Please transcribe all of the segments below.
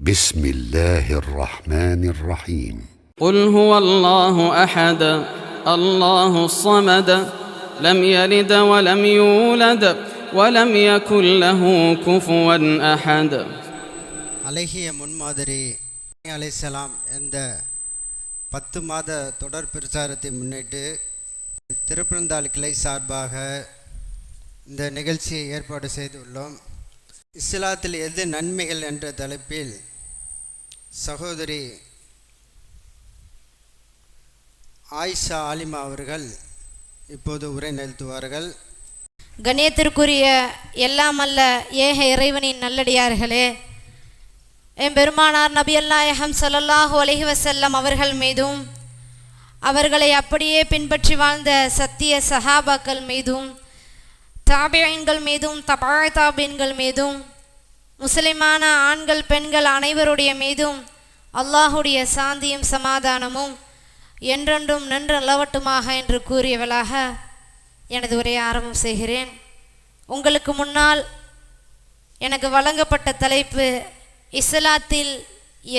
بسم الله الرحمن الرحيم قل هو الله احد الله الصمد لم يلد ولم يولد ولم يكن له كفوا احد அழகிய முன்மாதிரி அலைசலாம் என்ற பத்து மாத தொடர் பிரச்சாரத்தை முன்னிட்டு திருப்பரந்தாள் கிளை சார்பாக இந்த நிகழ்ச்சியை ஏற்பாடு செய்துள்ளோம் இஸ்லாத்தில் எது நன்மைகள் என்ற தலைப்பில் சகோதரி ஆயிஷா ஆலிமா அவர்கள் இப்போது உரை நிறுத்துவார்கள் கணேத்திற்குரிய எல்லாம் அல்ல ஏக இறைவனின் நல்லடியார்களே என் பெருமானார் நபி அல்லாயகம் ஸல்லல்லாஹு அலைஹி அவர்கள் மீதும் அவர்களை அப்படியே பின்பற்றி வாழ்ந்த சத்திய சஹாபாக்கள் மீதும் தாபியன்கள் மீதும் தபாய் தாபீன்கள் மீதும் முஸ்லிமான ஆண்கள் பெண்கள் அனைவருடைய மீதும் அல்லாஹுடைய சாந்தியும் சமாதானமும் என்றென்றும் நின்று நிலவட்டுமாக என்று கூறியவளாக எனது உரையை ஆரம்பம் செய்கிறேன். உங்களுக்கு முன்னால் எனக்கு வழங்கப்பட்ட தலைப்பு இஸ்லாத்தில்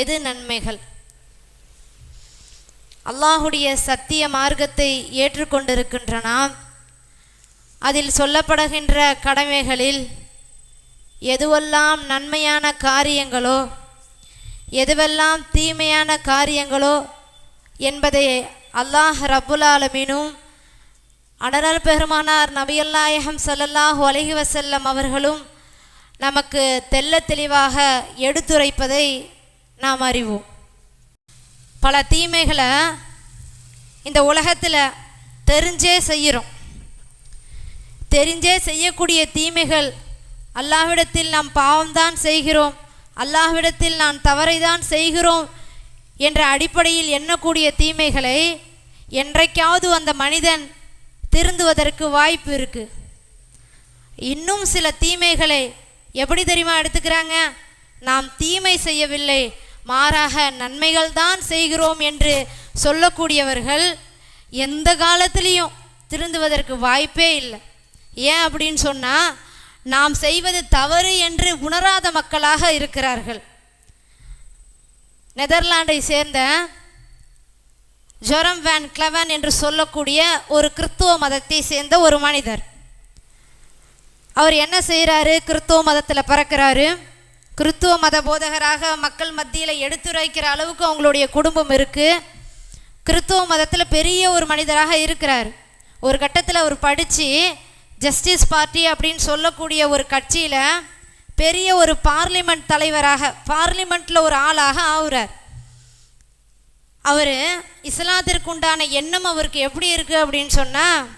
எது நன்மைகள்? அல்லாஹுடைய சத்திய மார்க்கத்தை ஏற்றுக்கொண்டிருக்கின்ற நாம் அதில் சொல்லப்படுகின்ற கடமைகளில் எதுவெல்லாம் நன்மையான காரியங்களோ எதுவெல்லாம் தீமையான காரியங்களோ என்பதை அல்லாஹ் ரப்புல் ஆலமீனும் அடரல் பெருமானார் நபியல்லாயகம் ஸல்லல்லாஹு அலஹி வசல்லம் அவர்களும் நமக்கு தெள்ள தெளிவாக எடுத்துரைப்பதை நாம் அறிவோம். பல தீமைகளை இந்த உலகத்தில் தெரிஞ்சே செய்கிறோம். தெரிஞ்சே செய்யக்கூடிய தீமைகள் அல்லாஹ்விடத்தில் நாம் பாவம்தான் செய்கிறோம். அல்லாஹ்விடத்தில் நான் தவறைதான் செய்கிறோம் என்ற அடிப்படையில் எண்ணக்கூடிய தீமைகளை என்றைக்காவது அந்த மனிதன் திருந்துவதற்கு வாய்ப்பு இருக்கு. இன்னும் சில தீமைகளை எப்படி தெரியுமா எடுத்துக்கிறாங்க? நாம் தீமை செய்யவில்லை மாறாக நன்மைகள் தான் செய்கிறோம் என்று சொல்லக்கூடியவர்கள் எந்த காலத்திலையும் திருந்துவதற்கு வாய்ப்பே இல்லை. ஏன் அப்படின்னு சொன்னால் நாம் செய்வது தவறு என்று உணராத மக்களாக இருக்கிறார்கள். நெதர்லாண்டை சேர்ந்த ஜொரம் வேன் கிளவன் என்று சொல்லக்கூடிய ஒரு கிறித்துவ மதத்தை சேர்ந்த ஒரு மனிதர். அவர் என்ன செய்கிறாரு கிறித்துவ மதத்தில் பிறக்கிறாரு. கிறித்துவ மத போதகராக மக்கள் மத்தியில் எடுத்துரைக்கிற அளவுக்கு அவங்களுடைய குடும்பம் இருக்குது கிறித்துவ மதத்தில் பெரிய ஒரு மனிதராக இருக்கிறார். ஒரு கட்டத்தில் அவர் படித்து ஜஸ்டிஸ் பார்ட்டி அப்படின்னு சொல்லக்கூடிய ஒரு கட்சியில் பெரிய ஒரு பார்லிமெண்ட் தலைவராக பார்லிமெண்ட்டில் ஒரு ஆளாக ஆகுறார். அவர் இஸ்லாத்திற்குண்டான எண்ணம் அவருக்கு எப்படி இருக்குது அப்படின்னு சொன்னால்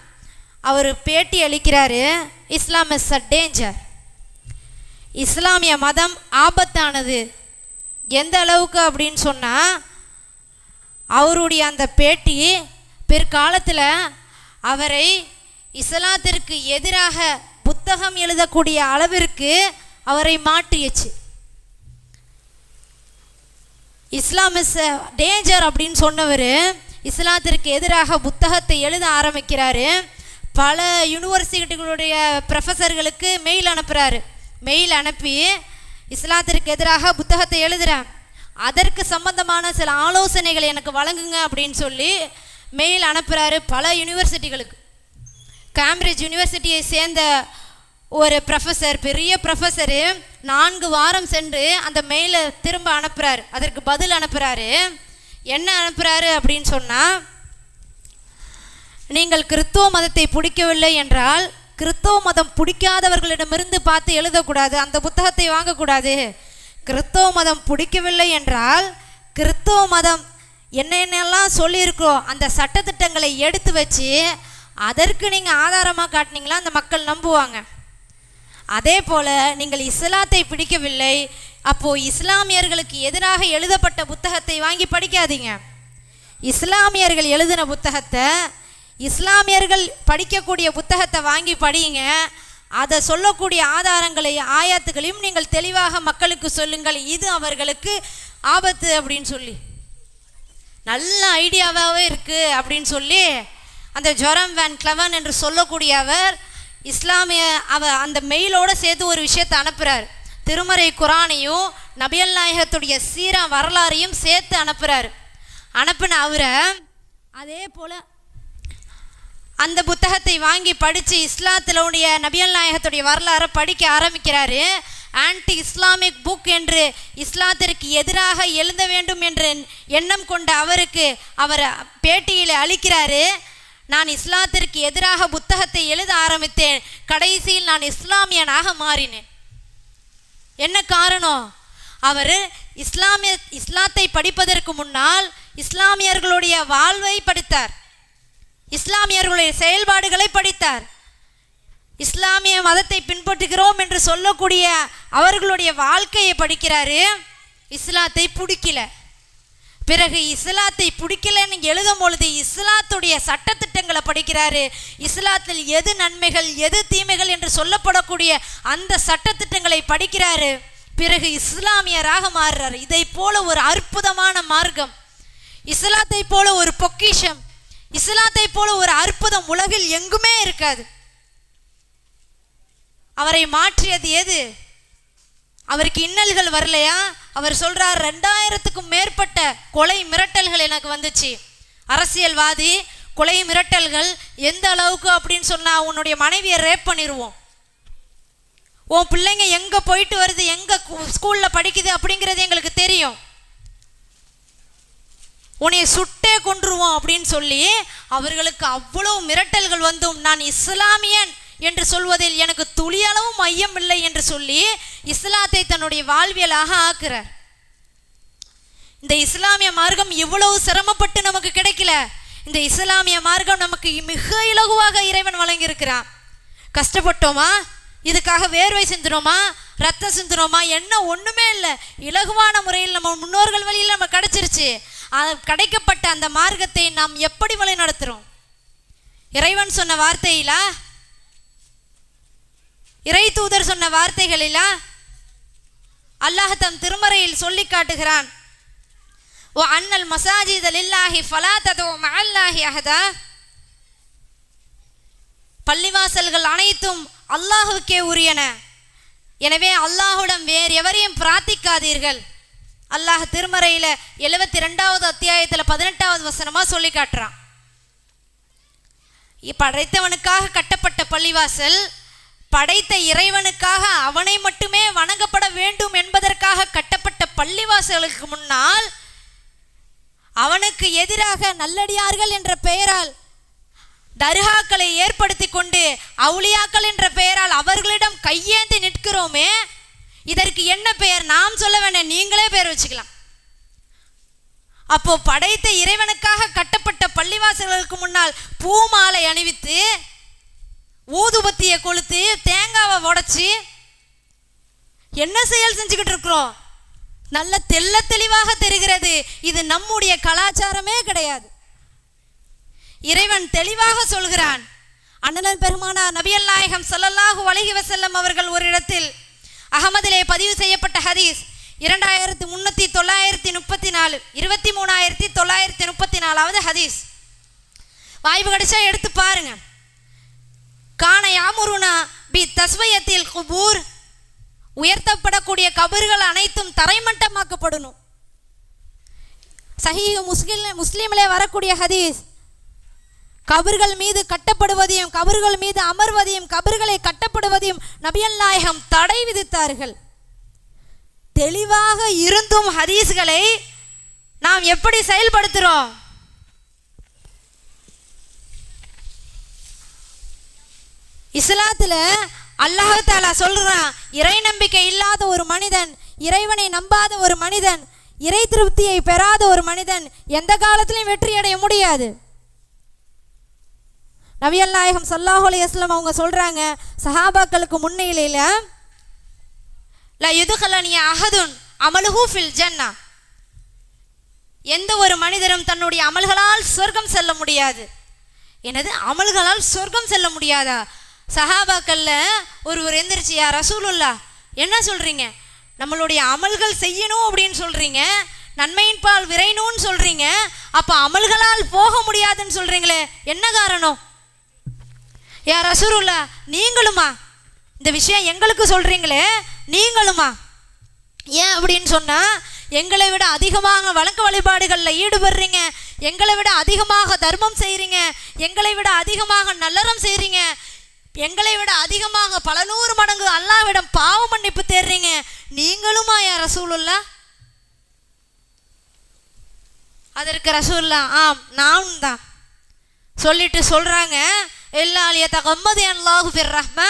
அவர் பேட்டி அளிக்கிறாரு இஸ்லாம் இஸ் அ டேஞ்சர் இஸ்லாமிய மதம் ஆபத்தானது. எந்த அளவுக்கு அப்படின்னு சொன்னால் அவருடைய அந்த பேட்டி பிற்காலத்தில் அவரை இஸ்லாத்திற்கு எதிராக புத்தகம் எழுதக்கூடிய அளவிற்கு அவரை மாற்றியச்சு. இஸ்லாம் இஸ் டேஞ்சர் அப்படின்னு சொன்னவர் இஸ்லாத்திற்கு எதிராக புத்தகத்தை எழுத ஆரம்பிக்கிறாரு. பல யூனிவர்சிட்டிகளுடைய ப்ரொஃபஸர்களுக்கு மெயில் அனுப்புகிறாரு மெயில் அனுப்பி இஸ்லாத்திற்கு எதிராக புத்தகத்தை எழுதுகிறேன் அதற்கு சம்பந்தமான சில ஆலோசனைகளை எனக்கு வழங்குங்க அப்படின்னு சொல்லி மெயில் அனுப்புகிறாரு பல யூனிவர்சிட்டிகளுக்கு கேம்பிரிட்ஜ் யூனிவர்சிட்டியை சேர்ந்த ஒரு ப்ரொஃபஸர் பெரிய ப்ரொஃபஸரு நான்கு வாரம் சென்று அந்த மெயிலை திரும்ப அனுப்புகிறாரு அதற்கு பதில் அனுப்புகிறாரு என்ன அனுப்புகிறாரு அப்படின்னு சொன்னால் நீங்கள் கிறித்துவ மதத்தை பிடிக்கவில்லை என்றால் கிறித்துவ மதம் பிடிக்காதவர்களிடமிருந்து பார்த்து எழுதக்கூடாது. அந்த புத்தகத்தை வாங்கக்கூடாது. கிறிஸ்தவ மதம் பிடிக்கவில்லை என்றால் கிறிஸ்தவ மதம் என்னென்னலாம் சொல்லியிருக்கோ அந்த சட்டத்திட்டங்களை எடுத்து வச்சு அதற்கு நீங்கள் ஆதாரமாக காட்டினீங்களா? அந்த மக்கள் நம்புவாங்க. அதே போல் நீங்கள் இஸ்லாத்தை பிடிக்கவில்லை. அப்போது இஸ்லாமியர்களுக்கு எதிராக எழுதப்பட்ட புத்தகத்தை வாங்கி படிக்காதீங்க. இஸ்லாமியர்கள் எழுதின புத்தகத்தை இஸ்லாமியர்கள் படிக்கக்கூடிய புத்தகத்தை வாங்கி படியுங்க. அதை சொல்லக்கூடிய ஆதாரங்களை ஆயாத்துகளையும் நீங்கள் தெளிவாக மக்களுக்கு சொல்லுங்கள். இது அவர்களுக்கு ஆபத்து அப்படின்னு சொல்லி. நல்ல ஐடியாவாகவே இருக்குது அப்படின்னு சொல்லி அந்த ஜொரம் வேன் கிளவன் என்று சொல்லக்கூடிய அவர் இஸ்லாமிய அவ அந்த மெயிலோடு சேர்த்து ஒரு விஷயத்தை அனுப்புகிறார் திருமறை குரானையும் நபியல் நாயகத்துடைய சீரா வரலாறையும் சேர்த்து அனுப்புகிறார் அனுப்பின அவரை அதே போல் அந்த புத்தகத்தை வாங்கி படித்து இஸ்லாத்திலுடைய நபியல் நாயகத்துடைய வரலாறை படிக்க ஆரம்பிக்கிறாரு. ஆன்டி இஸ்லாமிக் புக் என்று இஸ்லாத்திற்கு எதிராக எழுத வேண்டும் என்ற எண்ணம் கொண்ட அவருக்கு அவர் பேட்டியில் அளிக்கிறாரு. நான் இஸ்லாத்திற்கு எதிராக புத்தகத்தை எழுத ஆரம்பித்தேன். கடைசியில் நான் இஸ்லாமியனாக மாறினேன். என்ன காரணம்? அவர் இஸ்லாமிய இஸ்லாத்தை படிப்பதற்கு முன்னால் இஸ்லாமியர்களுடைய வாழ்வை படித்தார். இஸ்லாமியர்களுடைய செயல்பாடுகளை படித்தார். இஸ்லாமிய மதத்தை பின்பற்றுகிறோம் என்று சொல்லக்கூடிய அவர்களுடைய வாழ்க்கையை படிக்கிறாரு. இஸ்லாத்தை பிடிக்கல. பிறகு இஸ்லாத்தை பிடிக்கலன்னு எழுதும் பொழுது இஸ்லாத்துடைய சட்டத்திட்டங்களை படிக்கிறாரு. இஸ்லாத்தில் எது நன்மைகள் எது தீமைகள் என்று சொல்லப்படக்கூடிய அந்த சட்டத்திட்டங்களை படிக்கிறாரு. பிறகு இஸ்லாமியராக மாறுறாரு. இதை போல ஒரு அற்புதமான மார்க்கம். இஸ்லாத்தை போல ஒரு பொக்கிஷம். இஸ்லாத்தை போல ஒரு அற்புதம் உலகில் எங்குமே இருக்காது. அவரை மாற்றியது எது? அவருக்கு இன்னல்கள் வரலையா? அவர் சொல்றார் ரெண்டாயிரத்துக்கும் மேற்பட்ட கொலை மிரட்டல்கள் எனக்கு வந்துச்சு. அரசியல்வாதி கொலை மிரட்டல்கள் எந்த அளவுக்கு அப்படின்னு சொன்னா உன்னுடைய மனைவியை ரேப் பண்ணிடுவோம் உன் பிள்ளைங்க எங்க போயிட்டு வருது? எங்க ஸ்கூல்ல படிக்குது? அப்படிங்கிறது எங்களுக்கு தெரியும். உன்னை சுட்டே கொன்றுவோம் அப்படின்னு சொல்லி அவர்களுக்கு அவ்வளவு மிரட்டல்கள் வந்தும் நான் இஸ்லாமியன். என்று சொல்வதில் எனக்கு துளியளவும் மையம் இல்லை என்று சொல்லி இஸ்லாத்தை தன்னுடைய வாழ்வியலாக ஆக்குறார். இந்த இஸ்லாமிய மார்க்கம் இவ்வளவு சிரமப்பட்டு நமக்கு கிடைக்கல. இந்த இஸ்லாமிய மார்க்கம் நமக்கு மிக இலகுவாக இறைவன் வழங்கியிருக்கிறான். கஷ்டப்பட்டோமா? இதுக்காக வேர்வை சிந்தினோமா ரத்தம் சிந்தினோமா என்ன ஒன்றுமே இல்லை. இலகுவான முறையில் நம்ம முன்னோர்கள் வழியில் நம்ம கிடைச்சிருச்சு. அது கிடைக்கப்பட்ட அந்த மார்க்கத்தை நாம் எப்படி வழி நடத்துகிறோம் இறைவன் சொன்ன வார்த்தையிலா? இறை தூதர் சொன்ன வார்த்தைகளிலா? அல்லாஹ் தன் திருமறையில் சொல்லி காட்டுகிறான். ஓ அண்ணல் மசாஜித் லில்லாஹி ஃபலா ததோ மஅல்லாஹி அஹதா. பள்ளிவாசல்கள் அனைத்தும் அல்லாஹுக்கே உரியன. எனவே அல்லாஹுடன் வேறு எவரையும் பிரார்த்திக்காதீர்கள். அல்லாஹ் திருமறையில் எழுபத்தி ரெண்டாவது அத்தியாயத்தில் பதினெட்டாவது வசனமாக சொல்லி காட்டுறான். படைத்தவனுக்காக கட்டப்பட்ட பள்ளிவாசல் படைத்த இறைவனுக்காக அவனை மட்டுமே வணங்கப்பட வேண்டும் என்பதற்காக கட்டப்பட்ட பள்ளிவாசலுக்கு முன்னால் அவனுக்கு எதிராக நல்லடியார்கள் என்ற பெயரால் தர்காக்களை ஏற்படுத்தி கொண்டு அவுளியாக்கள் என்ற பெயரால் அவர்களிடம் கையேந்தி நிற்கிறோமே இதற்கு என்ன பெயர்? நாம் சொல்ல வேண்டாம் நீங்களே பெயர் வச்சுக்கலாம். அப்போ படைத்த இறைவனுக்காக கட்டப்பட்ட பள்ளிவாசல்களுக்கு முன்னால் பூமாலை அணிவித்து ஊதுபத்தியை கொளுத்து தேங்காவை உடைச்சி என்ன செயல் செஞ்சுக்கிட்டு இருக்கிறோம்? நல்ல தெல்ல தெளிவாக தெரிகிறது. இது நம்முடைய கலாச்சாரமே கிடையாது. இறைவன் தெளிவாக சொல்கிறான். அண்ணன் பெருமானா நபியல் நாயகம் சொல்லல்லாஹு வலகி வசல்லம் அவர்கள் ஒரு இடத்தில் அகமதிலே பதிவு செய்யப்பட்ட ஹதீஸ் இரண்டாயிரத்தி முன்னூற்றி தொள்ளாயிரத்தி முப்பத்தி நாலு இருபத்தி மூணாயிரத்தி தொள்ளாயிரத்தி முப்பத்தி நாலாவது ஹதீஸ். வாய்ப்பு கிடைச்சா எடுத்து பாருங்கள் காண யாமுருனா? பி தஸ்வயத்தில் குபூர். உயர்த்தப்படக்கூடிய கபர்கள் அனைத்தும் தரைமட்டமாக்கப்படணும். சஹீஹ் முஸ்லிம் முஸ்லீமிலே வரக்கூடிய ஹதீஸ். கபர்கள் மீது கட்டப்படுவதையும் கபர்கள் மீது அமர்வதையும் கபர்களை கட்டப்படுவதையும் நபியல் நாயகம் தடை விதித்தார்கள். தெளிவாக இருந்தும் ஹதீஸ்களை நாம் எப்படி செயல்படுத்துகிறோம் இஸ்லாத்தில் அல்லாஹாலா சொல்றான் இறை நம்பிக்கை இல்லாத ஒரு மனிதன் இறைவனை நம்பாத ஒரு மனிதன் இறை திருப்தியை பெறாத ஒரு மனிதன் எந்த காலத்திலையும் வெற்றி அடைய முடியாது. நவியல் நாயகம் சல்லாஹ் அலையம் அவங்க சொல்றாங்க சஹாபாக்களுக்கு முன்னிலையில ல யுதுகலனிய அஹதுன் அமலுஹு ஃபில் ஜன்னா. எந்த ஒரு மனிதரும் தன்னுடைய அமல்களால் சொர்க்கம் செல்ல முடியாது. எனது அமல்களால் சொர்க்கம் செல்ல முடியாதா? சஹாபாக்கள்ல ஒருவர் எந்திரிச்சு யா ரசூலுல்லா என்ன சொல்றீங்க? நம்மளுடைய அமல்கள் செய்யணும் அப்படின்னு சொல்றீங்க. நன்மையின் பால் விரைணும்னு சொல்றீங்க. அப்ப அமல்களால் போக முடியாதுன்னு சொல்றீங்களே என்ன காரணம்? யா ரசூலுல்லா நீங்களுமா? இந்த விஷயம் எங்களுக்கு சொல்றீங்களே நீங்களுமா? ஏன் அப்படின்னு சொன்னா எங்களை விட அதிகமாக வழக்க வழிபாடுகளில் ஈடுபடுறீங்க. எங்களை விட அதிகமாக தர்மம் செய்கிறீங்க எங்களை விட அதிகமாக நல்லறம் செய்கிறீங்க எங்களை விட அதிகமாக பல நூறு மடங்கு அல்லாவிடம் பாவ மன்னிப்பு தேடுறீங்க. நீங்களுமா யா ரசூலுல்லா? அதற்கு ரசூல்லா ஆம் நான் தான். சொல்லிட்டு சொல்றாங்க. எல்லாலிய தகம்மது அல்லாஹு பிர் ரஹ்மா.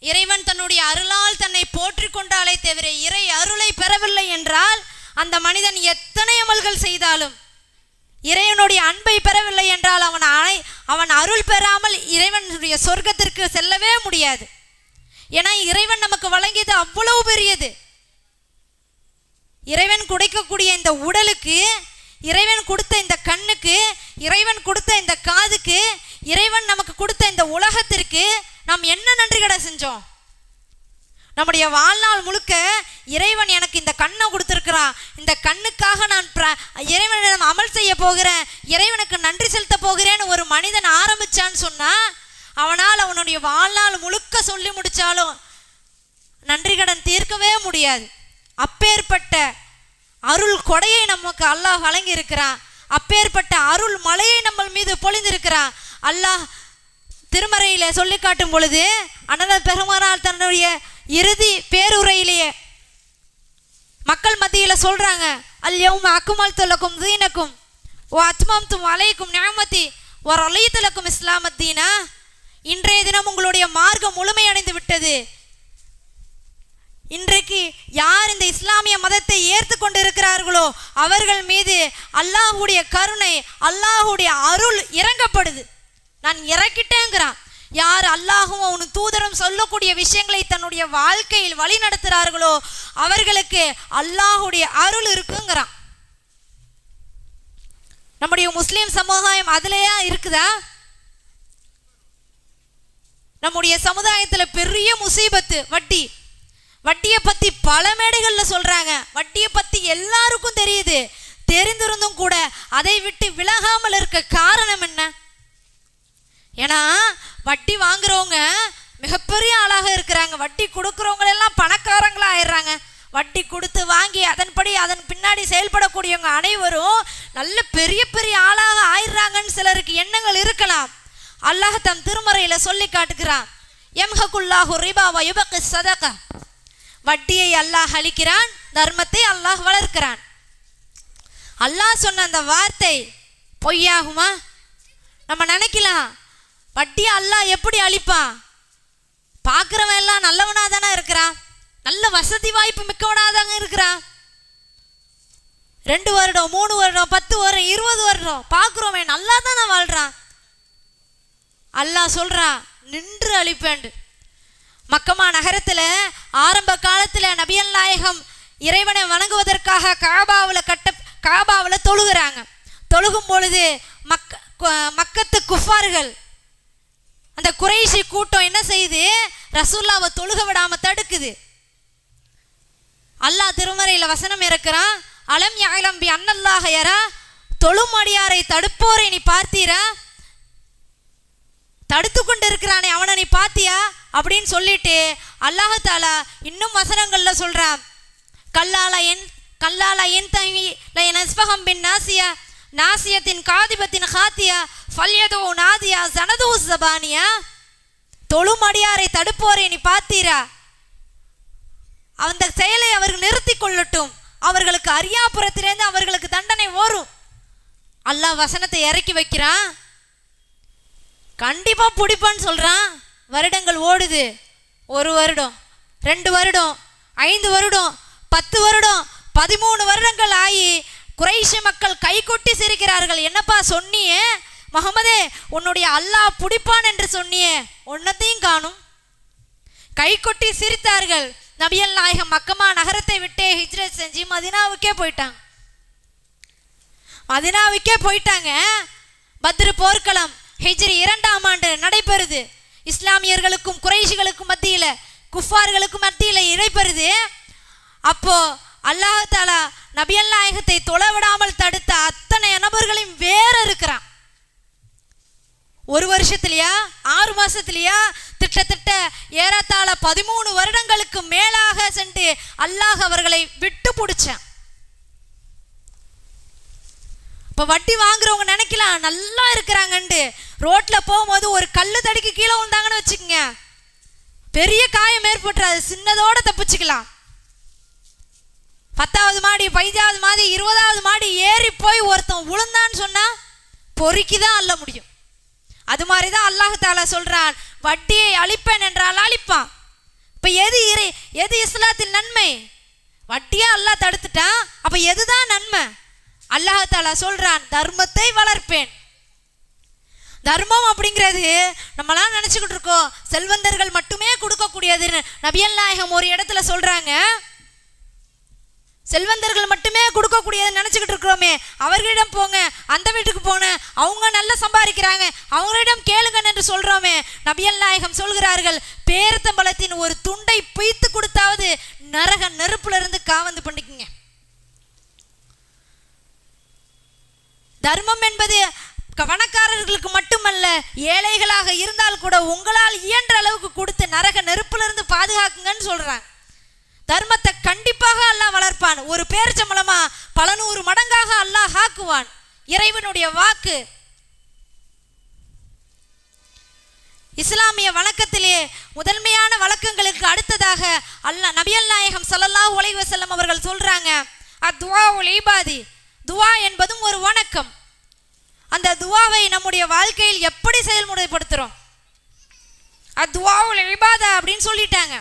இறைவன் தன்னுடைய அருளால் தன்னை போற்றிக் கொண்டாலே தவிர இறை அருளை பெறவில்லை என்றால் அந்த மனிதன் எத்தனை அமல்கள் செய்தாலும் இறைவனுடைய அன்பை பெறவில்லை என்றால் அவன் அணை அவன் அருள் பெறாமல் இறைவனுடைய சொர்க்கத்திற்கு செல்லவே முடியாது. ஏன்னா இறைவன் நமக்கு வழங்கியது அவ்வளவு பெரியது. இறைவன் குடைக்கக்கூடிய இந்த உடலுக்கு இறைவன் கொடுத்த இந்த கண்ணுக்கு இறைவன் கொடுத்த இந்த காதுக்கு இறைவன் நமக்கு கொடுத்த இந்த உலகத்திற்கு நாம் என்ன நன்றி கடை செஞ்சோம்? நம்முடைய வாழ்நாள் முழுக்க இறைவன் எனக்கு இந்த கண்ணை கொடுத்துருக்கிறான் இந்த கண்ணுக்காக நான் பிர- இறைவனிடம் அமல் செய்ய போகிறேன். இறைவனுக்கு நன்றி செலுத்த போகிறேன்னு ஒரு மனிதன் ஆரம்பிச்சான்னு சொன்னால் அவனால் அவனுடைய வாழ்நாள் முழுக்க சொல்லி முடித்தாலும் நன்றி கடன் தீர்க்கவே முடியாது. அப்பேற்பட்ட அருள் கொடையை நமக்கு அல்லாஹ் வழங்கி இருக்கிறான் அப்பேற்பட்ட அருள் மலையை நம்ம மீது பொழிந்திருக்கிறான். அல்லாஹ் திருமறையில சொல்லி காட்டும் பொழுது அண்ணன் பெருமானால் தன்னுடைய இறுதி பேருரையிலேயே மக்கள் மத்தியில சொல்றாங்க அல்யவும் அக்குமல் தொலக்கும் தீனக்கும் ஓ அத்மம் தும் அலைக்கும் ஞாமதி ஓர் அலையத்துலக்கும் இஸ்லாமத்தீனா இன்றைய தினம் உங்களுடைய மார்க்கம் முழுமையடைந்து விட்டது. இன்றைக்கு யார் இந்த இஸ்லாமிய மதத்தை ஏற்று கொண்டு இருக்கிறார்களோ அவர்கள் மீது அல்லாஹுடைய கருணை அல்லாஹுடைய அருள் இறங்கப்படுது. நான் இறக்கிட்டேங்கிறான். யார் அல்லாஹும் அவனு தூதரும் சொல்லக்கூடிய விஷயங்களை தன்னுடைய வாழ்க்கையில் வழி நடத்துகிறார்களோ அவர்களுக்கு அல்லாஹுடைய அருள் இருக்குங்கிறான். நம்முடைய முஸ்லீம் சமுதாயம் அதுலயா இருக்குதா? நம்முடைய சமுதாயத்துல பெரிய முசீபத்து வட்டி. வட்டியை பத்தி பல மேடைகளில் சொல்றாங்க. வட்டியை பத்தி எல்லாருக்கும் தெரியுது. தெரிந்திருந்தும் கூட அதை விட்டு விலகாமல் இருக்க காரணம் என்ன? ஏன்னா வட்டி வாங்குறவங்க மிகப்பெரிய ஆளாக இருக்கிறாங்க. வட்டி கொடுக்குறவங்களெல்லாம் பணக்காரங்களாக ஆயிடுறாங்க. வட்டி கொடுத்து வாங்கி அதன்படி அதன் பின்னாடி செயல்படக்கூடியவங்க அனைவரும் நல்ல பெரிய பெரிய ஆளாக ஆயிடுறாங்கன்னு சிலருக்கு எண்ணங்கள் இருக்கலாம். அல்லாஹ் தம் திருமறையில் சொல்லி காட்டுகிறான். எம்ஹகுல்லாஹு ரிபாவா யுபக்கு சதக. வட்டியை அல்லாஹ் அளிக்கிறான் தர்மத்தை அல்லாஹ் வளர்க்கிறான். அல்லாஹ் சொன்ன அந்த வார்த்தை பொய்யாகுமா? நம்ம நினைக்கலாம். வட்டி அல்லா எப்படி அழிப்பான்? பார்க்குறவன் எல்லாம் நல்லவனாக தானே இருக்கிறான். நல்ல வசதி வாய்ப்பு மிக்கவனாக தாங்க இருக்கிறான். ரெண்டு வருடம் மூணு வருடம் பத்து வருடம் இருபது வருடம் பார்க்குறவன் நல்லா தானே வாழ்கிறான் அல்லாஹ் சொல்கிறான் நின்று அழிப்பேண்டு. மக்கமா நகரத்தில் ஆரம்ப காலத்தில் நபியல் நாயகம் இறைவனை வணங்குவதற்காக காபாவில் கட்ட காபாவில் தொழுகிறாங்க. தொழுகும் பொழுது மக்க கு- மக்கத்து குஃபார்கள் அந்த குறைஷி கூட்டம் என்ன செய்யுது? ரசூல்லாவை தொழுக விடாம தடுக்குது. அல்லாஹ் திருமறையில வசனம் இறக்குறான் அலம் யாழம்பி அண்ணல்லாக யாரா தொழுமடியாரை தடுப்போரை நீ பார்த்தீரா? தடுத்து கொண்டு இருக்கிறானே அவனை நீ பாத்தியா அப்படின்னு சொல்லிட்டு அல்லாஹாலா இன்னும் வசனங்கள்ல சொல்றான் கல்லால என் கல்லால என் தங்கி நஸ்பகம் பின் நாசியா நாசியத்தின் காதிபத்தின் ஹாத்தியா ஃபல்யதோ நாதியா சனதோ சபானியா தொழுமடியாரை தடுப்போரை நீ பார்த்தீரா அந்த செயலை அவர்கள் நிறுத்தி கொள்ளட்டும் அவர்களுக்கு அரியாபுரத்திலேருந்து அவர்களுக்கு தண்டனை வரும் அல்லாஹ் வசனத்தை இறக்கி வைக்கிறான் கண்டிப்பா பிடிப்பான்னு சொல்றான் வருடங்கள் ஓடுது ஒரு வருடம் ரெண்டு வருடம் ஐந்து வருடம் பத்து வருடம் பதிமூணு வருடங்கள் ஆகி குறைஷி மக்கள் கை கொட்டி சிரிக்கிறார்கள் என்னப்பா சொன்னியே மகமதே உன்னுடைய அல்லாஹ் பிடிப்பான் என்று சொன்னியே ஒன்னத்தையும் காணும். கை கொட்டி சிரித்தார்கள். நபியல் நாயகம் மக்கமா நகரத்தை விட்டே ஹிஜ்ரத் செஞ்சு மதினாவுக்கே போயிட்டாங்க. மதினாவுக்கே போயிட்டாங்க. பத்ரு போர்க்களம் ஹிஜ்ரி இரண்டாம் ஆண்டு நடைபெறுது. இஸ்லாமியர்களுக்கும் குறைஷிகளுக்கும் மத்தியில் குஃபார்களுக்கும் மத்தியில் இடைபெறுது. அப்போ அல்லாஹ் தாலா நபியல் நாயகத்தை தொலைவிடாமல் தடுத்த அத்தனை நபர்களையும் வேற இருக்கிறான். ஒரு வருஷத்துலயா? ஆறு மாசத்துலயா? திட்டத்திட்ட ஏறத்தாழ பதிமூணு வருடங்களுக்கு மேலாக சென்று அல்லாஹ் அவர்களை விட்டு பிடிச்சேன். இப்போ வட்டி வாங்குறவங்க நினைக்கலாம் நல்லா இருக்கிறாங்கன்ட்டு. ரோட்ல போகும்போது ஒரு கல்லு தடிக்கு கீழே விழுந்தாங்கன்னு வச்சுக்கோங்க. பெரிய காயம் ஏற்பட்டுறாது சின்னதோட தப்பிச்சுக்கலாம். பத்தாவது மாடி பதினஞ்சாவது மாடி இருபதாவது மாடி ஏறி போய் ஒருத்தன் விழுந்தான்னு சொன்னா பொறுக்கி தான் அள்ள முடியும். அது மாதிரி தான் அல்லாஹாலா சொல்றான் வட்டியை அழிப்பேன் என்றால் அழிப்பான் இப்போ எது இறை எது இஸ்லாத்தில் நன்மை? வட்டியா அல்லாஹ் தடுத்துட்டான் அப்போ எதுதான் நன்மை? அல்லாஹாலா சொல்றான் தர்மத்தை வளர்ப்பேன். தர்மம் அப்படிங்கிறது நம்மளாம் நினச்சிக்கிட்டு இருக்கோம் செல்வந்தர்கள் மட்டுமே கொடுக்கக்கூடியதுன்னு நபியல் நாயகம் ஒரு இடத்துல சொல்றாங்க செல்வந்தர்கள் மட்டுமே கொடுக்கக்கூடியது நினச்சிக்கிட்டு இருக்கிறோமே அவர்களிடம் போங்க அந்த வீட்டுக்கு போனேன் அவங்க நல்லா சம்பாதிக்கிறாங்க அவங்களிடம் கேளுங்க என்று சொல்கிறோமே நபியல் நாயகம் சொல்கிறார்கள் பேரத்தம்பலத்தின் ஒரு துண்டை பிய்த்து கொடுத்தாவது நரக நெருப்புல இருந்து காவந்து பண்ணிக்கங்க. தர்மம் என்பது பணக்காரர்களுக்கு மட்டுமல்ல ஏழைகளாக இருந்தால் கூட உங்களால் இயன்ற அளவுக்கு கொடுத்து நரக நெருப்பிலிருந்து பாதுகாக்குங்கன்னு சொல்றாங்க. தர்மத்தை கண்டிப்பாக அல்லாஹ் வளர்ப்பான். ஒரு பேரிச்சம்பளமா பல நூறு மடங்காக அல்லாஹ் ஆக்குவான். இறைவனுடைய வாக்கு. இஸ்லாமிய வழக்கத்திலே முதன்மையான வழக்கங்களுக்கு அடுத்ததாக அல்லாஹ் நபியல் நாயகம் சல்லல்லாஹ் அலைஹி செல்லம் அவர்கள் சொல்றாங்க அத்வா இபாதி. துவா என்பதும் ஒரு வணக்கம். அந்த துவாவை நம்முடைய வாழ்க்கையில் எப்படி செயல்முறைப்படுத்துறோம்? அத்வாவுல் இபாதா அப்படின்னு சொல்லிட்டாங்க.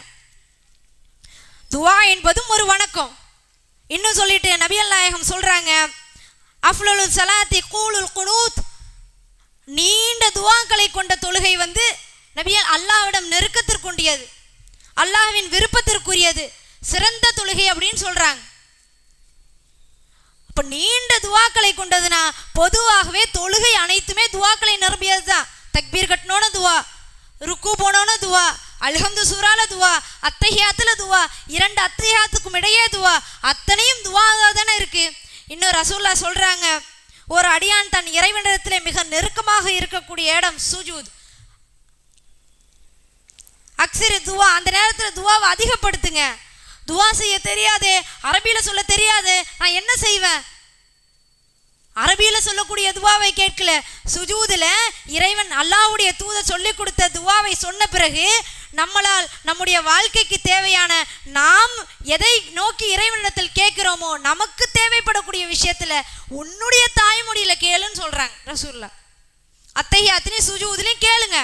துவா என்பதும் ஒரு வணக்கம். இன்னும் சொல்லிட்டு நபியல் நாயகம் சொல்றாங்க அஃப்லுல் சலாத்தி கூலுல் குனூத். நீண்ட துவாக்களை கொண்ட தொழுகை வந்து நபியல் அல்லாவிடம் நெருக்கத்திற்குண்டியது. அல்லாஹ்வின் விருப்பத்திற்குரியது. சிறந்த தொழுகை அப்படின்னு சொல்றாங்க. இப்போ நீண்ட துவாக்களை கொண்டதுன்னா பொதுவாகவே தொழுகை அனைத்துமே துவாக்களை நிரம்பியது தான் தக்பீர் கட்டினோன்னு துவா ருக்கு போனோன்னு துவா அல்ஹம்து சூறால துவா அத்தஹியாத்துல துவா இரண்டு அத்தஹியாத்துக்கும் இடையே துவா அத்தனையும் துவாதாக தானே இருக்கு. இன்னும் ரசூல்லா சொல்றாங்க ஒரு அடியான் தன் இறைவனிடத்திலே மிக நெருக்கமாக இருக்கக்கூடிய இடம் சுஜூத். அக்ஸிரு துவா அந்த நேரத்தில் துவாவை அதிகப்படுத்துங்க. துவா செய்ய தெரியாது அரபியில சொல்ல தெரியாது நான் என்ன செய்வேன்? அரபியில சொல்லக்கூடிய துவாவை கேட்கல. சுஜூதுல இறைவன் அல்லாவுடைய தூத சொல்லி கொடுத்த துவாவை சொன்ன பிறகு நம்மளால் நம்முடைய வாழ்க்கைக்கு தேவையான நாம் எதை நோக்கி இறைவனிடத்தில் கேட்கிறோமோ நமக்கு தேவைப்படக்கூடிய விஷயத்துல உன்னுடைய தாய்மொழியில கேளுன்னு சொல்றாங்க ரசூல்லா அத்தனை சுஜூதுலையும் கேளுங்க.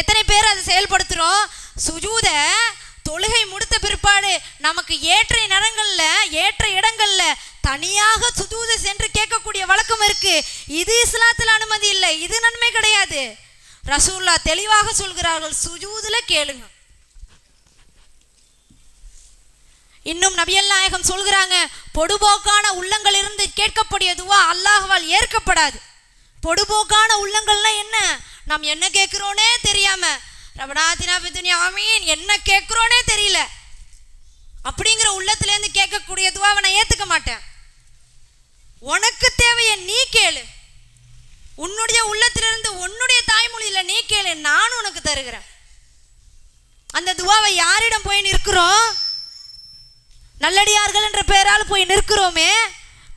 எத்தனை பேர் அதை செயல்படுத்துகிறோம் சுஜூத தொழுகை முடித்த பிற்பாடு நமக்கு ஏற்ற நிறங்களில் ஏற்ற இடங்களில் தனியாக சுஜூத சென்று கேட்கக்கூடிய வழக்கம் இருக்கு. இது இஸ்லாத்தில் அனுமதி இல்லை. இது நன்மை கிடையாது. ரசூல்லா தெளிவாக சொல்கிறார்கள். சுஜூதுல கேளுங்க. இன்னும் நபியல் நாயகம் சொல்கிறாங்க பொடுபோக்கான உள்ளங்கள் இருந்து கேட்கக்கூடிய துவா அல்லாஹ்வால் ஏற்கப்படாது. பொடுபோக்கான உள்ளங்கள்னா என்ன? நாம் என்ன கேட்குறோனே தெரியாம ரபனாதினா பிதுனி ஆமீன். என்ன கேட்குறோனே தெரியல. அப்படிங்கிற உள்ளத்துலேருந்து கேட்கக்கூடிய துவாவை நான் ஏற்றுக்க மாட்டேன். உனக்கு தேவையை நீ கேளு. உன்னுடைய உள்ளத்திலிருந்து உன்னுடைய தாய்மொழியில நீ கேளு நானும் உனக்கு தருகிறேன். அந்த துவாவை யாரிடம் போய் நிற்கிறோம்? நல்லடியார்கள் என்ற பெயரால் போய் நிற்கிறோமே?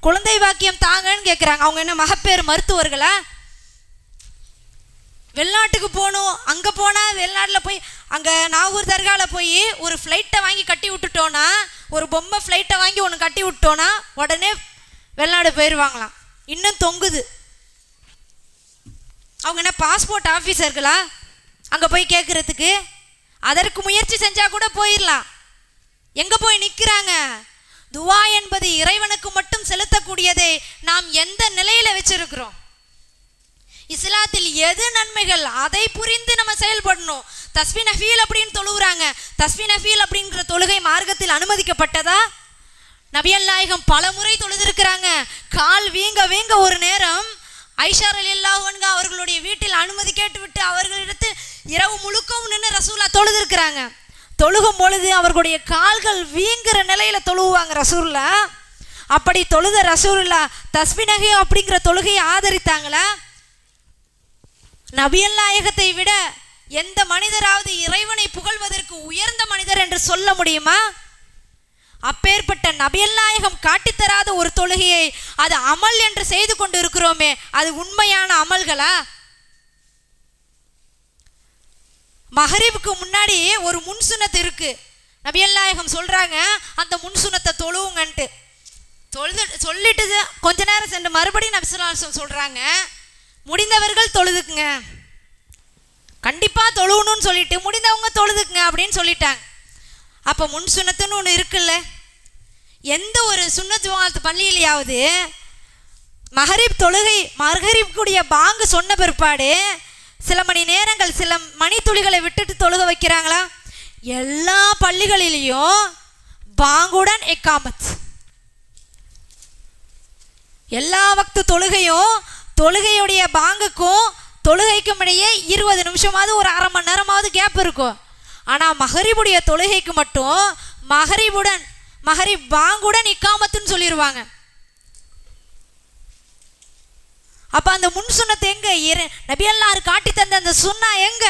குழந்தை வாக்கியம் தாங்கன்னு கேட்குறாங்க அவங்க என்ன மகப்பேறு மருத்துவர்களா? வெளிநாட்டுக்கு போகணும். அங்கே போனால் வெளிநாட்டில் போய் அங்கே நாகூர் தர்காவில் போய் ஒரு ஃப்ளைட்டை வாங்கி கட்டி விட்டுட்டோன்னா ஒரு பொம்மை ஃப்ளைட்டை வாங்கி ஒன்று கட்டி விட்டோன்னா உடனே வெளிநாடு போயிடுவாங்களாம் இன்னும் தொங்குது. அவங்க என்ன பாஸ்போர்ட் ஆஃபீஸர்களா அங்கே போய் கேட்குறதுக்கு அதற்கு முயற்சி செஞ்சால் கூட போயிடலாம் எங்கே போய் நிற்கிறாங்க துவா என்பது இறைவனுக்கு மட்டும் செலுத்தக்கூடியதை. நாம் எந்த நிலையில் வச்சிருக்கிறோம்? இஸ்லாத்தில் எது நன்மைகள்? அதை புரிந்து நம்ம செயல்படணும். தஸ்பி நஃபீல் அப்படின்னு தொழுகிறாங்க தஸ்பி நஃபீல் அப்படிங்கிற தொழுகை மார்க்கத்தில் அனுமதிக்கப்பட்டதா? நபியல் நாயகம் பல முறை தொழுதிருக்கிறாங்க. கால் வீங்க வீங்க ஒரு நேரம் ஐஷார் அலி அல்லாஹன்கா அவர்களுடைய வீட்டில் அனுமதி கேட்டுவிட்டு அவர்களிடத்து இரவு முழுக்கவும் நின்று ரசூலா தொழுதுருக்குறாங்க. தொழுகும் பொழுது அவர்களுடைய கால்கள் வீங்குற நிலையில தொழுவாங்க ரசூல்லா அப்படி தொழுத ரசூல்லா தஸ்பினகி அப்படிங்கிற தொழுகையை ஆதரித்தாங்களா? நபியல் நாயகத்தை விட எந்த மனிதராவது இறைவனை புகழ்வதற்கு உயர்ந்த மனிதர் என்று சொல்ல முடியுமா? அப்பேற்பட்ட நபியல் நாயகம் காட்டித்தராத ஒரு தொழுகையை அது அமல் என்று செய்து கொண்டு இருக்கிறோமே அது உண்மையான அமல்களா? மகரிபுக்கு முன்னாடி ஒரு முன்சுனத்து இருக்கு. நபியல் நாயகம் சொல்றாங்க அந்த முன்சுனத்தை தொழுவுங்கன்ட்டு. தொழுது சொல்லிட்டு கொஞ்ச நேரம் சென்று மறுபடியும் நபிசுலாசம் சொல்றாங்க முடிந்தவர்கள் தொழுதுக்குங்க. கண்டிப்பாக தொழுவணும்னு சொல்லிட்டு முடிந்தவங்க தொழுதுக்குங்க அப்படின்னு சொல்லிட்டாங்க. அப்போ முன் சுண்ணத்துன்னு ஒன்று இருக்குல்ல? எந்த ஒரு சுண்ணத்து வாழ்த்து பள்ளியிலையாவது மகரிப் தொழுகை மகரிப்குடைய பாங்கு சொன்ன பிற்பாடு சில மணி நேரங்கள் சில மணித்துளிகளை விட்டுட்டு தொழுக வைக்கிறாங்களா? எல்லா பள்ளிகளிலையும் பாங்குடன் எக்காமத். எல்லா வக்து தொழுகையும் தொழுகையுடைய பாங்குக்கும் தொழுகைக்கும் இடையே இருபது நிமிஷமாவது ஒரு அரை மணி நேரமாவது கேப் இருக்கும். ஆனால் மகரிபுடைய தொழுகைக்கு மட்டும் மகரிபுடன் மகரிப் பாங்குடன் இக்காமத்துன்னு சொல்லிடுவாங்க அப்ப அந்த முன் சுண்ணத்தை எங்க? இரு- நபியல்லாரு காட்டி தந்த அந்த சுண்ணா எங்க?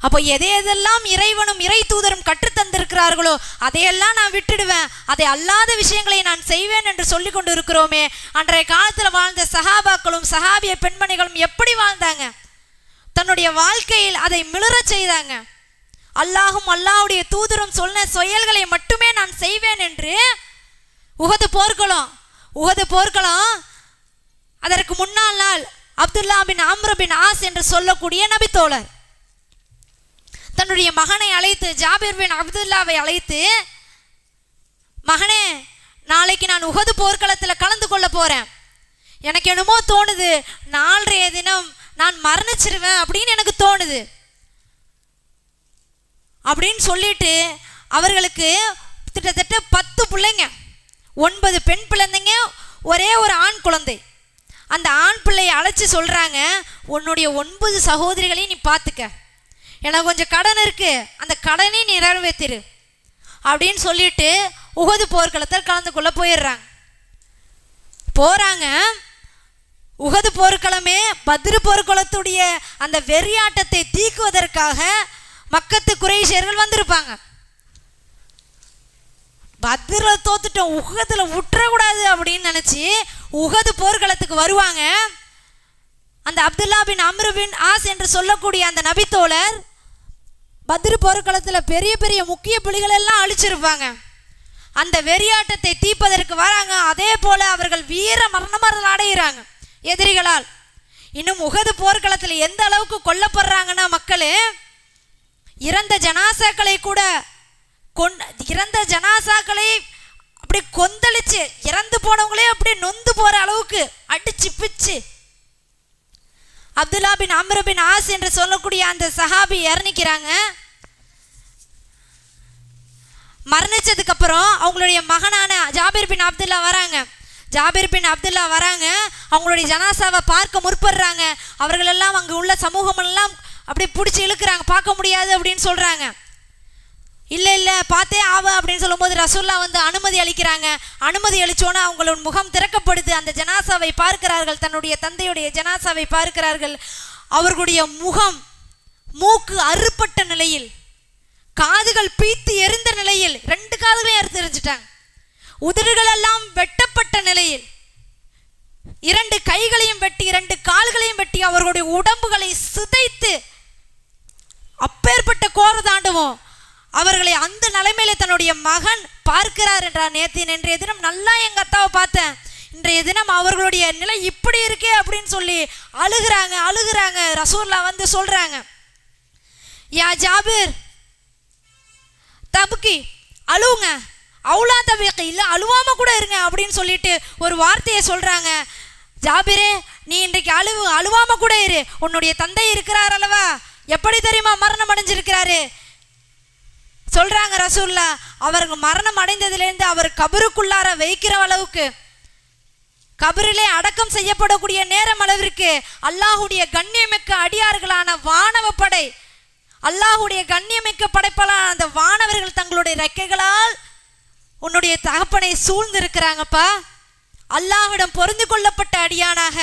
அப்போ எதை எதெல்லாம் இறைவனும் இறை தூதரும் கற்றுத்தந்திருக்கிறார்களோ அதையெல்லாம் நான் விட்டுடுவேன். அதை அல்லாத விஷயங்களை நான் செய்வேன் என்று சொல்லி கொண்டு இருக்கிறோமே அன்றைய காலத்தில் வாழ்ந்த சஹாபாக்களும் சஹாபிய பெண்மணிகளும் எப்படி வாழ்ந்தாங்க? தன்னுடைய வாழ்க்கையில் அதை மிளறச் செய்தாங்க. அல்லாஹும் அல்லாஹுடைய தூதரும் சொன்ன செயல்களை மட்டுமே நான் செய்வேன் என்று உகது போர்க்களம் உகது போர்க்களம். அதற்கு முன்னால் நாள் அப்துல்லா பின் அம்ருபின் ஆஸ் என்று சொல்லக்கூடிய நபித்தோழர். தன்னுடைய மகனை அழைத்து ஜாபிர் பின் அப்துல்லாவை அழைத்து மகனே நாளைக்கு நான் உகது போர்க்களத்தில் கலந்து கொள்ள போறேன். எனக்கு என்னமோ தோணுது நாளைய தினம் நான் மரணிச்சிருவேன் அப்படின்னு எனக்கு தோணுது. அப்படின்னு சொல்லிட்டு அவர்களுக்கு கிட்டத்தட்ட பத்து பிள்ளைங்க. ஒன்பது பெண் பிள்ளைங்க ஒரே ஒரு ஆண் குழந்தை. அந்த ஆண் பிள்ளையை அழைச்சி சொல்கிறாங்க உன்னுடைய ஒன்பது சகோதரிகளையும் நீ பார்த்துக்க. எனக்கு கொஞ்சம் கடன் இருக்கு. அந்த கடனையும் நீ நிறைவேற்றிரு அப்படின்னு சொல்லிட்டு உகது போர்க்களத்தில் கலந்து கொள்ள போயிடுறாங்க. போகிறாங்க உகது போர்க்களமே பத்ரு போர்க்களத்துடைய அந்த வெறியாட்டத்தை தீக்குவதற்காக மக்கத்து குறைஷியர்கள் வந்திருப்பாங்க. பத்ர தோத்துட்டோம் உகத்தில் விட்டுறக்கூடாது அப்படின்னு நினச்சி உகது போர்க்களத்துக்கு வருவாங்க. அந்த அப்துல்லா பின் அம்ரு பின் ஆஸ் என்று சொல்லக்கூடிய அந்த நபித்தோழர் பத்ரு போர்க்களத்தில் பெரிய பெரிய முக்கிய புலிகள் எல்லாம் அழிச்சிருப்பாங்க. அந்த வெறியாட்டத்தை தீப்பதற்கு வராங்க. அதே போல் அவர்கள் வீர மரணமரல் அடைகிறாங்க எதிரிகளால். இன்னும் உகது போர்க்களத்தில் எந்த அளவுக்கு கொல்லப்படுறாங்கன்னா மக்கள் இறந்த ஜனாசாக்களை கூட கொண் இறந்த ஜனாசாக்களை அப்படி கொந்தளிச்சு இறந்து போனவங்களே அப்படியே நொந்து போற அளவுக்கு அடிச்சு பிச்சு. அப்துல்லா பின் அம்ரு பின் ஆஸ் என்று சொல்லக்கூடிய அந்த சஹாபி இறணிக்கிறாங்க மரணிச்சதுக்கு அப்புறம் அவங்களுடைய மகனான ஜாபிர் பின் அப்துல்லா வராங்க. ஜாபிர் பின் அப்துல்லா வராங்க. அவங்களுடைய ஜனாசாவை பார்க்க முற்படுறாங்க. அவர்கள் எல்லாம் அங்கே உள்ள சமூகம் எல்லாம் அப்படியே பிடிச்சி இழுக்கிறாங்க. பார்க்க முடியாது அப்படின்னு சொல்கிறாங்க இல்லை இல்லை பார்த்தே ஆவ அப்படின்னு சொல்லும்போது ரசூல்லா வந்து அனுமதி அளிக்கிறாங்க. அனுமதி அளித்தோன்னே அவங்களோட முகம் திறக்கப்படுது. அந்த ஜனாசாவை பார்க்கிறார்கள். தன்னுடைய தந்தையுடைய ஜனாசாவை பார்க்கிறார்கள். அவர்களுடைய முகம் மூக்கு அறுப்பட்ட நிலையில் காதுகள் பீத்து எரிந்த நிலையில் ரெண்டு காதுகளையும் அறுத்து எரிஞ்சிட்டாங்க. உதடுகள் எல்லாம் வெட்டப்பட்ட நிலையில் இரண்டு கைகளையும் வெட்டி இரண்டு கால்களையும் வெட்டி அவர்களுடைய உடம்புகளை சிதைத்து அப்பேற்பட்ட கோர தாண்டுவோம். அவர்களை அந்த நிலைமையில தன்னுடைய மகன் பார்க்கிறார் என்றார். நேற்று இன்றைய தினம் நல்லா எங்க அத்தாவை பார்த்தேன். இன்றைய தினம் அவர்களுடைய நிலை இப்படி இருக்கே அப்படின்னு சொல்லி அழுகுறாங்க அழுகுறாங்க. ரசூல்லா வந்து சொல்றாங்க யா ஜாபிர் தபுக்கி அழுவுங்க. அவுலா தபிக்கு இல்லை அழுவாம கூட இருங்க அப்படின்னு சொல்லிட்டு ஒரு வார்த்தையை சொல்கிறாங்க ஜாபிரே நீ இன்றைக்கு அழுவு அழுவாம கூட இரு. உன்னுடைய தந்தை இருக்கிறார் அல்லவா? எப்படி தெரியுமா மரணம் அடைஞ்சிருக்கிறாரு? சொல்கிறாங்க ரசூல்லா அவருக்கு மரணம் அடைந்ததுலேருந்து அவர் கபருக்குள்ளார வைக்கிற அளவுக்கு கபரிலே அடக்கம் செய்யப்படக்கூடிய நேரம் அளவிற்கு அல்லாஹுடைய கண்ணியமிக்க அடியார்களான வானவ படை அல்லாஹுடைய கண்ணியமிக்க படைப்பலான அந்த வானவர்கள் தங்களுடைய ரெக்கைகளால் உன்னுடைய தகப்பனை சூழ்ந்திருக்கிறாங்கப்பா. அல்லாஹ்விடம் பொருந்து கொள்ளப்பட்ட அடியானாக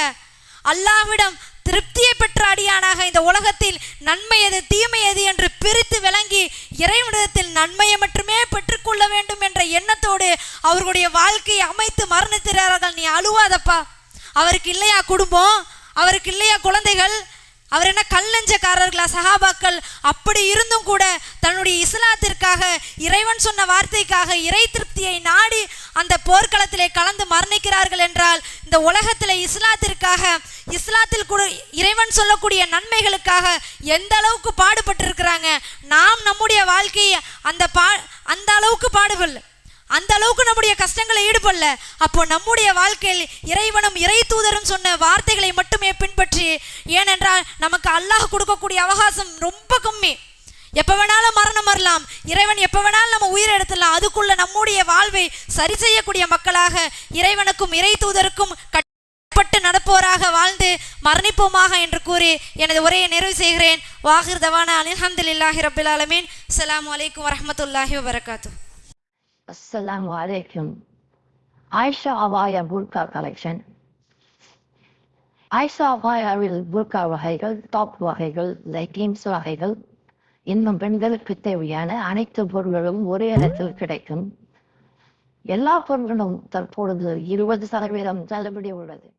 அல்லாஹ்விடம் திருப்தியை பெற்ற அடியானாக இந்த உலகத்தில் நன்மை எது தீமை எது என்று பிரித்து விளங்கி இறைவனிடத்தில் நன்மையை மட்டுமே பெற்றுக்கொள்ள வேண்டும் என்ற எண்ணத்தோடு அவர்களுடைய வாழ்க்கையை அமைத்து மரணித்திறார்கள் நீ அழுவாதப்பா. அவருக்கு இல்லையா குடும்பம்? அவருக்கு இல்லையா குழந்தைகள்? அவர் என்ன கல்லஞ்சக்காரர்களா சஹாபாக்கள் அப்படி இருந்தும் கூட தன்னுடைய இஸ்லாத்திற்காக இறைவன் சொன்ன வார்த்தைக்காக இறை திருப்தியை நாடி அந்த போர்க்களத்திலே கலந்து மரணிக்கிறார்கள் என்றால் இந்த உலகத்திலே இஸ்லாத்திற்காக இஸ்லாத்தில் கூட இறைவன் சொல்லக்கூடிய நன்மைகளுக்காக எந்த அளவுக்கு பாடுபட்டிருக்கிறாங்க? நாம் நம்முடைய வாழ்க்கையை அந்த பா அந்த அளவுக்கு பாடுபடல. அந்த அளவுக்கு நம்முடைய கஷ்டங்களை ஈடுபடல. அப்போ நம்முடைய வாழ்க்கையில் இறைவனும் இறை தூதரும் சொன்ன வார்த்தைகளை மட்டுமே பின்பற்றி ஏனென்றால் நமக்கு அல்லாஹ் கொடுக்கக்கூடிய அவகாசம் ரொம்ப கம்மி. எப்போ வேணாலும் மரணம் வரலாம். இறைவன் எப்போ வேணாலும் நம்ம உயிரை எடுத்துடலாம். அதுக்குள்ள நம்முடைய வாழ்வை சரி செய்யக்கூடிய மக்களாக இறைவனுக்கும் இறை தூதருக்கும் கட்டுப்பட்டு நடப்போராக வாழ்ந்து மரணிப்போமாக என்று கூறி எனது உரையை நிறைவு செய்கிறேன். வாகிர்தவான தவானா அல்ஹம்துலில்லாஹி ரபுல் ஆலமீன். அலாம் வலைக்கம் வரமத்துல்லாஹி வபரகாத்து Assalamu alaikum. Aisha Avaya Burka collection. Aisha Avayaவில் burqa வகைகள் டாப் வகைகள் லெகின்ஸ் வகைகள் இன்னும் பெண்களுக்கு தேவையான அனைத்து பொருட்களும் ஒரே இடத்தில் கிடைக்கும். எல்லா பொருட்களும் தற்பொழுது இருபது சதவீதம் தள்ளுபடி உள்ளது.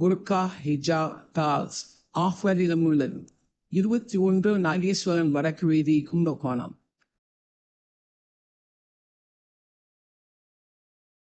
புர்கா ஹிஜா தாஸ் ஆஃபரிலும் உள்ளது. இருபத்தி ஒன்று நாகேஸ்வரன் வடக்கு வீதி கும்பகோணம்.